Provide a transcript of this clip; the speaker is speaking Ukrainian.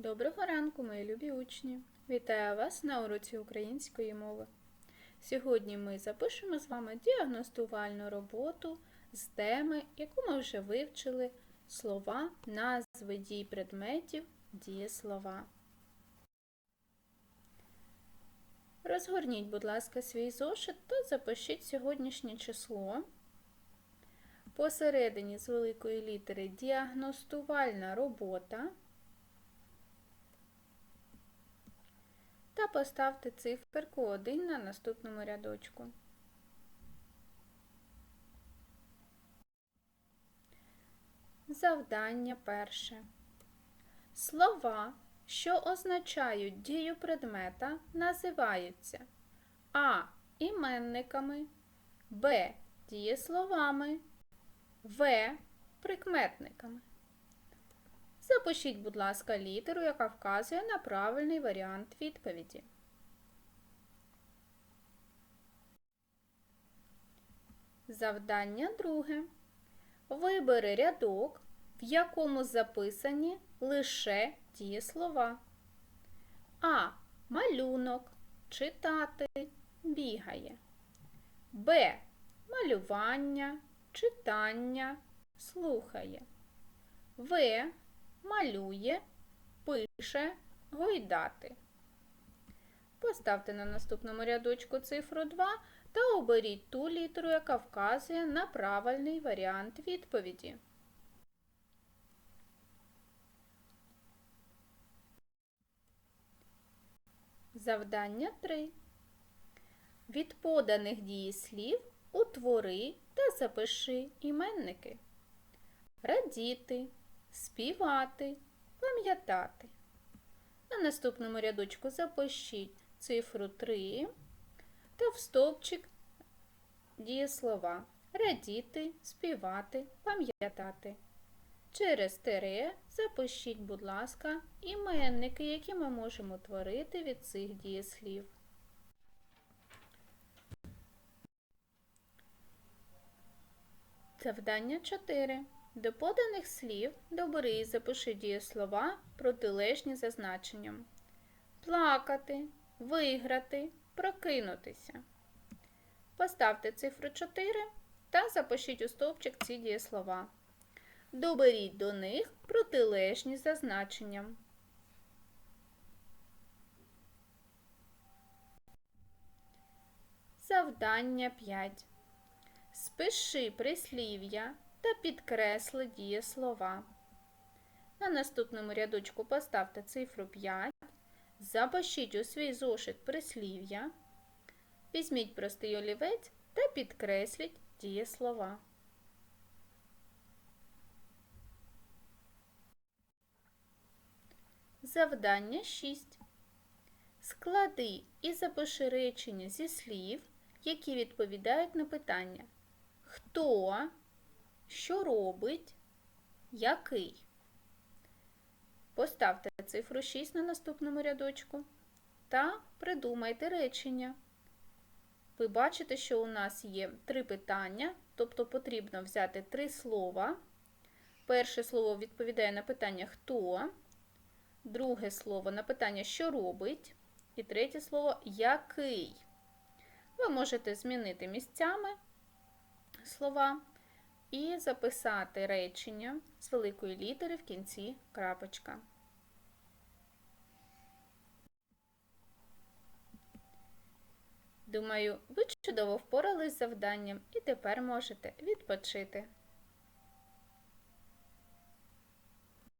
Доброго ранку, мої любі учні! Вітаю вас на уроці української мови. Сьогодні ми запишемо з вами діагностувальну роботу з теми, яку ми вже вивчили слова, назви дій предметів, дієслова. Розгорніть, будь ласка, свій зошит та запишіть сьогоднішнє число. Посередині з великої літери діагностувальна робота. Та поставте циферку 1 на наступному рядочку. Завдання перше. Слова, що означають дію предмета, називаються А. Іменниками, Б. Дієсловами, В. Прикметниками. Запишіть, будь ласка, літеру, яка вказує на правильний варіант відповіді. Завдання друге. Вибери рядок, в якому записані лише дієслова. А. Малюнок. Читати. Бігає. Б. Малювання. Читання. Слухає. В малює, пише, гойдати. Поставте на наступному рядочку цифру 2 та оберіть ту літеру, яка вказує на правильний варіант відповіді. Завдання 3. Від поданих дієслів утвори та запиши іменники. Радіти, співати, пам'ятати. На наступному рядочку запишіть цифру 3 та в стовпчик дієслова радіти, співати, пам'ятати. Через тире запишіть, будь ласка, іменники, які ми можемо творити від цих дієслів. Завдання 4. До поданих слів добери і запиши дієслова протилежні за значенням. Плакати, виграти, прокинутися. Поставте цифру 4 та запишіть у стовпчик ці дієслова. Доберіть до них протилежні за значенням. Завдання 5. Спиши прислів'я та підкресли дієслова. На наступному рядочку поставте цифру 5, запишіть у свій зошит прислів'я, візьміть простий олівець та підкресліть дієслова. Завдання 6. Склади і запиши речення зі слів, які відповідають на питання Хто? Що робить? Який? Поставте цифру 6 на наступному рядочку та придумайте речення. Ви бачите, що у нас є три питання, тобто потрібно взяти три слова. Перше слово відповідає на питання хто, друге слово на питання, що робить, і третє слово який. Ви можете змінити місцями слова і записати речення з великої літери в кінці крапочка. Думаю, ви чудово впорались з завданням і тепер можете відпочити.